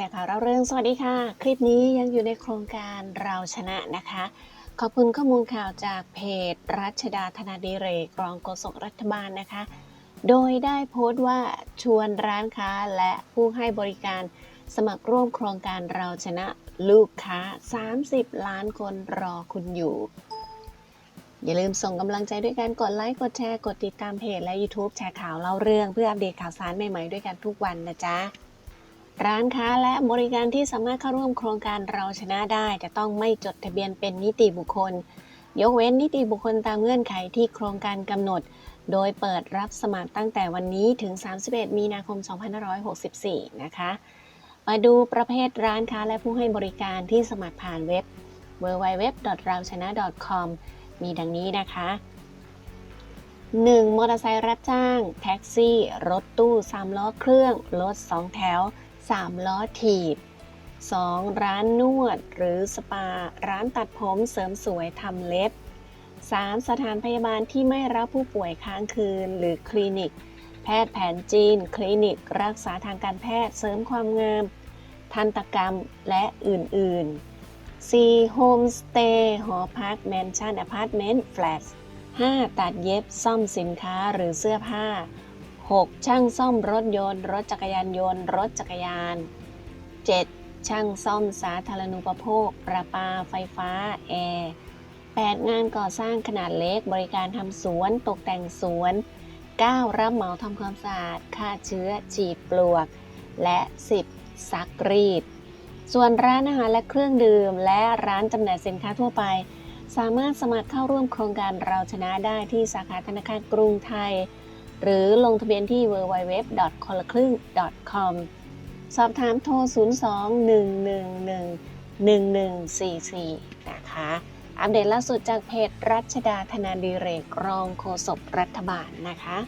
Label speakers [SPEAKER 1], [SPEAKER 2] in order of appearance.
[SPEAKER 1] ข่าวเราเรื่องสวัสดีค่ะ คลิปนี้ยังอยู่ในโครงการเราชนะนะคะ ขอบคุณข้อมูลข่าวจากเพจ รัชดาธนาดิเรกรองโฆษกรัฐบาลนะคะ โดยได้โพสต์ว่าชวนร้านค้าและผู้ให้บริการสมัครร่วมโครงการเราชนะลูกค้า 30 ล้านคนรอคุณอยู่ อย่าลืมส่งกำลังใจด้วยการกดไลค์กดแชร์กดติดตามเพจและ YouTube แชร์ข่าวเล่าเรื่องเพื่ออัปเดตข่าวสารใหม่ๆด้วยกันทุกวันนะจ๊ะ ร้านค้าและบริการที่สามารถเข้าร่วมโครงการเราชนะได้ จะต้องไม่จดทะเบียนเป็นนิติบุคคล ยกเว้นนิติบุคคลตามเงื่อนไขที่โครงการกำหนด โดยเปิดรับสมัครตั้งแต่วันนี้ถึง 31 มีนาคม 2564 นะคะ มาดูประเภทร้านค้าและผู้ให้บริการที่สมัครผ่านเว็บ www.rauchana.com มีดังนี้นะคะ 1. มอเตอร์ไซค์รับจ้าง แท็กซี่ รถตู้3ล้อเครื่อง รถ2แถว 3 ล้อถีบ 2. ร้านนวดหรือสปา ร้านตัดผมเสริมสวยทำเล็บ 3. สถานพยาบาลที่ไม่รับผู้ป่วยค้างคืน หรือคลินิก แพทย์แผนจีน คลินิก รักษาทางการแพทย์เสริมความงาม ทันตกรรมและอื่น ๆ 4. โฮมสเตย์หอพักแมนชั่นอพาร์ตเมนต์แฟลต 5. ตัดเย็บซ่อมสินค้าหรือเสื้อผ้า 6. ช่างซ่อมรถยนต์ รถจักรยานยนต์ รถจักรยาน 7. ช่างซ่อมสาธารณูปโภค ประปา ไฟฟ้า แอร์ 8. งานก่อสร้างขนาดเล็ก บริการทำสวน ตกแต่งสวน 9. รับเหมาทำความสะอาด ฆ่าเชื้อ ฉีดปลวก และ 10. ซักรีด ส่วนร้านอาหารและเครื่องดื่ม และร้านจำหน่ายสินค้าทั่วไป สามารถสมัครเข้าร่วมโครงการเราชนะได้ที่สาขาธนาคารกรุงไทย หรือลงทะเบียนที่ www. คนละครึ่ง .com สอบถามโทร 02-111-1144 นะคะ อัปเดตล่าสุดจากเพจรัชดาธนาดีเรกรองโฆษกรัฐบาลนะคะ